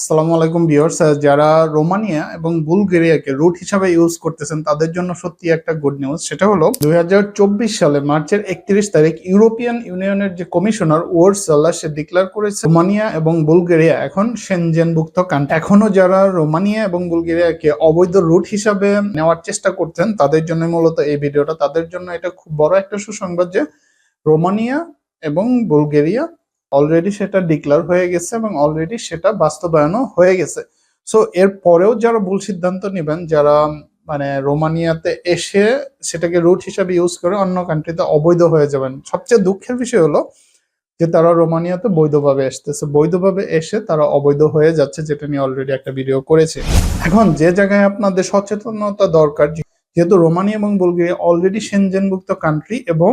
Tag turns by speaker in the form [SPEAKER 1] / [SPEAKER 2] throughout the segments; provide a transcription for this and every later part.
[SPEAKER 1] আসসালামু আলাইকুম ভিউয়ার্স যারা রোমানিয়া এবং বুলগেরিয়াকে রুট হিসাবে ইউজ করতেছেন, তাদের জন্য সত্যি একটা গুড নিউজ সেটা হলো, দুই হাজার চব্বিশ সালে মার্চের একত্রিশ তারিখ, ইউরোপিয়ান ইউনিয়নের যে কমিশনার ওয়ার্ড সাল্লাহ, সে ডিক্লেয়ার করেছে, রোমানিয়া এবং বুলগেরিয়া এখন সেনজেনভুক্ত কান্ট্রি এখনও যারা রোমানিয়া এবং বুলগেরিয়াকে অবৈধ রুট হিসাবে নেওয়ার চেষ্টা করতেন, তাদের জন্য মূলত এই ভিডিওটা। তাদের জন্য এটা খুব বড় একটা সুসংবাদ যে, রোমানিয়া এবং বুলগেরিয়া অলরেডি সেটা ডিক্লেয়ার হয়ে গেছে এবং অলরেডি সেটা বাস্তবায়নও হয়ে গেছে। সো এর পরেও যারা ভুল সিদ্ধান্ত নেবেন, যারা মানে রোমানিয়াতে এসে সেটাকে রুট হিসাবে ইউজ করে অন্য কান্ট্রিতে অবৈধ হয়ে যাবেন, সবচেয়ে দুঃখের বিষয় হলো যে তারা রোমানিয়াতে বৈধভাবে আসতেছে বৈধভাবে এসে তারা অবৈধ হয়ে যাচ্ছে, যেটা নিয়ে অলরেডি একটা ভিডিও করেছে। এখন যে জায়গায় আপনাদের সচেতনতা দরকার, যেহেতু রোমানিয়া এবং বুলগেরিয়া অলরেডি সেনজেনভুক্ত কান্ট্রি এবং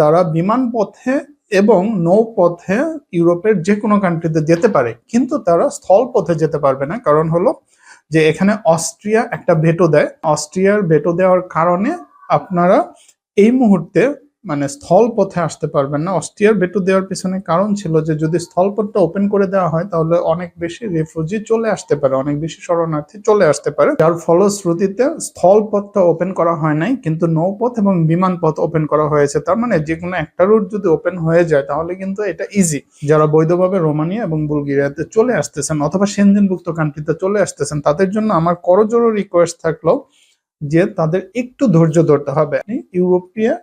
[SPEAKER 1] তারা বিমান পথে এবং নৌপথে ইউরোপের যে কোনো কান্ট্রিতে যেতে পারে, কিন্তু তারা স্থল পথে যেতে পারবে না। কারণ হলো যে এখানে অস্ট্রিয়া একটা ভেটো দেয়। অস্ট্রিয়ার ভেটো দেওয়ার কারণে আপনারা এই মুহূর্তে মানে স্থল পথে আসতে পারবেন না। অস্ট্রিয়ার বেটু দেওয়ার পিছনে কারণ ছিল যে, যদি স্থলপথটা ওপেন করে দেওয়া হয়, তাহলে অনেক বেশি রিফিউজি চলে আসতে পারে, অনেক বেশি শরণার্থী চলে আসতে পারে। যার ফলশ্রুতিতে স্থলপথটা ওপেন করা হয় নাই, কিন্তু নৌপথ এবং বিমান পথ ওপেন করা হয়েছে। তার মানে যে কোনো একটা রুট যদি ওপেন হয়ে যায়, তাহলে কিন্তু এটা ইজি যারা বৈধভাবে রোমানিয়া এবং বুলগেরিয়াতে চলে আসতেছেন অথবা সেনজেনভুক্ত কান্ট্রিতে চলে আসতেছেন, তাদের জন্য আমার করজোড়ো রিকোয়েস্ট থাকল যে, তাদের একটু ধৈর্য ধরতে হবে। ইউরোপিয়া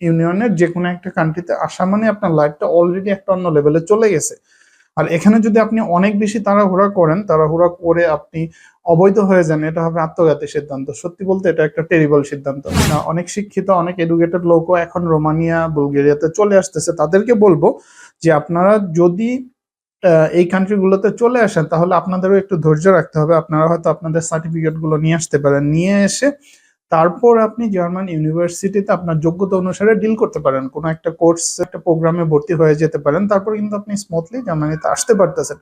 [SPEAKER 1] ইউনিয়নের যে কোনো একটা কান্ট্রিতে আসা মানে আপনার লাইফটা অলরেডি একটা অন্য লেভেলে চলে গেছে। আর এখানে যদি আপনি অনেক বেশি তাড়াহুড়া করেন, তাড়াহুড়া করে আপনি অবৈধ হয়ে যান, এটা হবে আত্মঘাতী সিদ্ধান্ত। সত্যি বলতে এটা একটা টেরিবল সিদ্ধান্ত। অনেক শিক্ষিত, অনেক এডুকেটেড লোকও এখন রোমানিয়া, বুলগেরিয়াতে চলে আসতেছে। তাদেরকে বলব যে আপনারা যদি এই কান্ট্রিগুলোতে চলে আসেন, তাহলে আপনাদেরও একটু ধৈর্য রাখতে হবে। আপনারা হয়তো আপনাদের সার্টিফিকেটগুলো নিয়ে আসতে পারেন। নিয়ে এসে তারপর আপনি জার্মান ইউনিভার্সিটিতে আপনার যোগ্যতা অনুসারে ডিল করতে পারেন। কোনো একটা কোর্স একটা প্রোগ্রামে ভর্তি হয়ে যেতে পারেন। তারপর কিন্তু আপনি স্মুথলি জার্মানিতে আসতে পারতেছেন।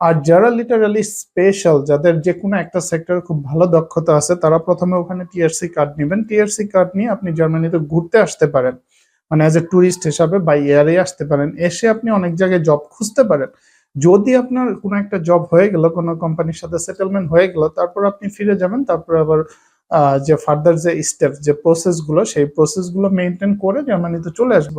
[SPEAKER 1] আর যারা লিটারালি স্পেশাল যাদের যে কোনো একটা সেক্টর খুব ভালো দক্ষতা আছে, তারা প্রথমে ওখানে টিআরসি কার্ড নেবেন। টিআরসি কার্ড নিয়ে আপনি জার্মানিতে ঘুরতে আসতে পারেন। মানে অ্যাজ এ ট্যুরিস্ট হিসাবে বাই এয়ারে আসতে পারেন। এসে আপনি অনেক জায়গায় জব খুঁজতে পারেন। যদি আপনার কোনো একটা জব হয়ে গেল, কোনো কোম্পানির সাথে সেটেলমেন্ট হয়ে গেল, তারপর আপনি ফিরে যাবেন, তারপর আবার যে ফার্দার যে স্টেপ যে প্রসেসগুলো সেই প্রসেসগুলো মেনটেন করে জার্মানিতে চলে আসব।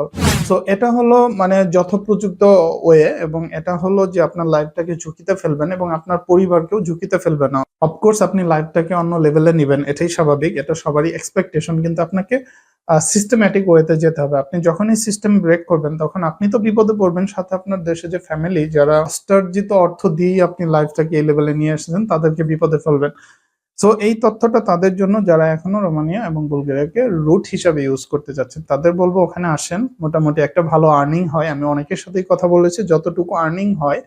[SPEAKER 1] সো এটা হলো মানে যথোপযুক্ত ওয়ে এবং এটা হলো যে আপনার লাইফটাকে ঝুঁকিতে ফেলবেন এবং আপনার পরিবারকেও ঝুঁকিতে ফেলবেন না। অফকোর্স আপনি লাইফটাকে অন্য লেভেলে নেবেন, এটাই স্বাভাবিক, এটা সবারই এক্সপেকটেশন কিন্তু আপনাকে সিস্টেম্যাটিক ওয়েতে যেতে হবে। আপনি যখনই সিস্টেম ব্রেক করবেন, তখন আপনি তো বিপদে পড়বেন, সাথে আপনার দেশে যে ফ্যামিলি যারা স্টার্জিত অর্থ দিয়েই আপনি লাইফটাকে এই লেভেলে নিয়ে এসেছেন, তাদেরকে বিপদে ফেলবেন। সো এই তথ্যটা তাদের জন্য যারা এখনও রোমানিয়া এবং বুলগেরিয়াকে রুট হিসাবে ইউজ করতে যাচ্ছেন, তাদের বলব ওখানে আসেন। মোটামুটি একটা ভালো আর্নিং হয়। আমি অনেকের সাথেই কথা বলেছি, যতটুকু আর্নিং হয়,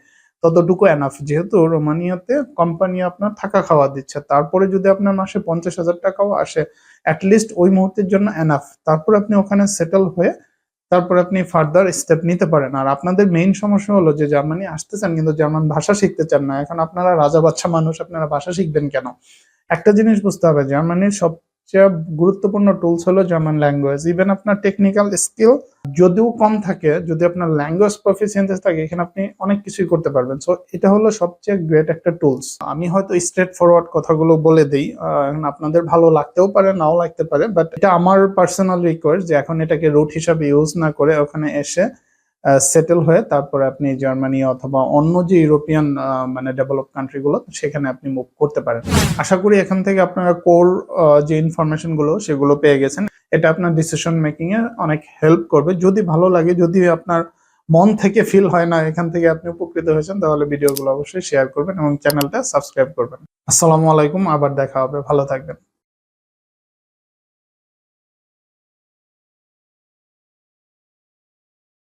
[SPEAKER 1] ততটুকু এনাফ যেহেতু রোমানিয়াতে কোম্পানি আপনার থাকা খাওয়া দিচ্ছে, তারপরে যদি আপনার মাসে পঞ্চাশ হাজার টাকাও আসে অ্যাটলিস্ট ওই মুহূর্তের জন্য এনাফ তারপর আপনি ওখানে সেটেল হয়ে, তারপর আপনি ফার্দার স্টেপ নিতে পারেন। আর আপনাদের মেইন সমস্যা হলো যে জার্মানি আসতে চান কিন্তু জার্মান ভাষা শিখতে চান না। এখন আপনারা রাজা বাচ্চা মানুষ, আপনারা ভাষা শিখবেন কেন? একটা জিনিস বুঝতে হবে, জার্মানির সবচেয়ে গুরুত্বপূর্ণ টুলস হলো জার্মান ল্যাঙ্গুয়েজ ইভেন আপনার টেকনিক্যাল স্কিল যদিও কম থাকে, যদি আপনার ল্যাঙ্গুয়েজ প্রফিসিয়েন্সি থাকে, এখানে আপনি অনেক কিছুই করতে পারবেন। সো এটা হলো সবচেয়ে গ্রেট একটা টুলস আমি হয়তো স্ট্রেট ফরওয়ার্ড কথাগুলো বলে দিই আপনাদের ভালো লাগতেও পারে, নাও লাগতে পারে বাট এটা আমার পার্সোনাল রিকোয়েস্ট যে এখন এটাকে রুট হিসাবে ইউজ না করে ওখানে এসে সেটেল হয়ে তারপরে আপনি জার্মানি অথবা অন্য যে ইউরোপিয়ান মানে ডেভেলপ কান্ট্রিগুলো সেখানে আপনি মুভ করতে পারেন। আশা করি এখান থেকে আপনারা কোর যে ইনফরমেশনগুলো, সেগুলো পেয়ে গেছেন। এটা আপনার ডিসিশন মেকিং এ অনেক হেল্প করবে। যদি ভালো লাগে, যদি আপনার মন থেকে ফিল হয় না, এখান থেকে আপনি উপকৃত হয়েছেন, তাহলে ভিডিওগুলো অবশ্যই শেয়ার করবেন এবং চ্যানেলটা সাবস্ক্রাইব করবেন। আসসালামু আলাইকুম, আবার দেখা হবে। ভালো থাকবেন।